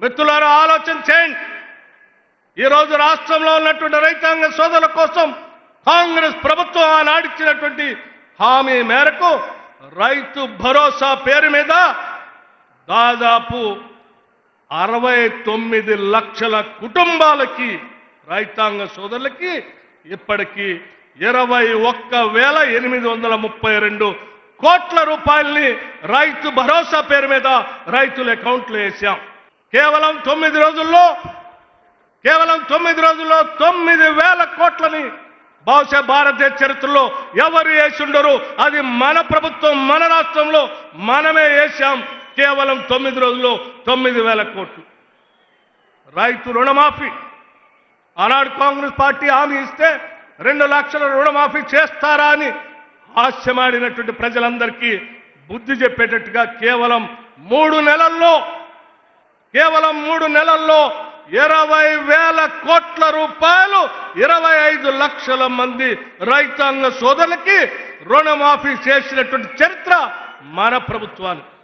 మిత్రులారా ఆలోచన చేయండి ఈరోజు రాష్ట్రంలో ఉన్నటువంటి రైతాంగ సోదరుల కోసం కాంగ్రెస్ ప్రభుత్వం ఆనాడిచ్చినటువంటి హామీ మేరకు రైతు భరోసా పేరు మీద దాదాపు అరవై తొమ్మిది లక్షల కుటుంబాలకి రైతాంగ సోదరులకి ఇప్పటికీ ఇరవై ఒక్క వేల ఎనిమిది వందల ముప్పై రెండు కోట్ల రూపాయల్ని రైతు భరోసా పేరు మీద రైతుల అకౌంట్లో వేశాం. కేవలం తొమ్మిది రోజుల్లో కేవలం తొమ్మిది రోజుల్లో తొమ్మిది వేల కోట్లని బహుశా భారతదేశ చరిత్రలో ఎవరు వేసిండరు? అది మన ప్రభుత్వం మన రాష్ట్రంలో మనమే వేశాం. కేవలం తొమ్మిది రోజుల్లో తొమ్మిది వేల కోట్లు. రైతు రుణమాఫీ. ఆనాడు కాంగ్రెస్ పార్టీ హామీ ఇస్తే రెండు లక్షల రుణమాఫీ చేస్తారా అని హాస్యమాడినటువంటి ప్రజలందరికీ బుద్ధి చెప్పేటట్టుగా కేవలం మూడు నెలల్లో కేవలం మూడు నెలల్లో ఇరవై వేల కోట్ల రూపాయలు ఇరవై ఐదు లక్షల మంది రైతాంగ సోదరులకి రుణమాఫీ చేసినటువంటి చరిత్ర మన ప్రభుత్వానికి.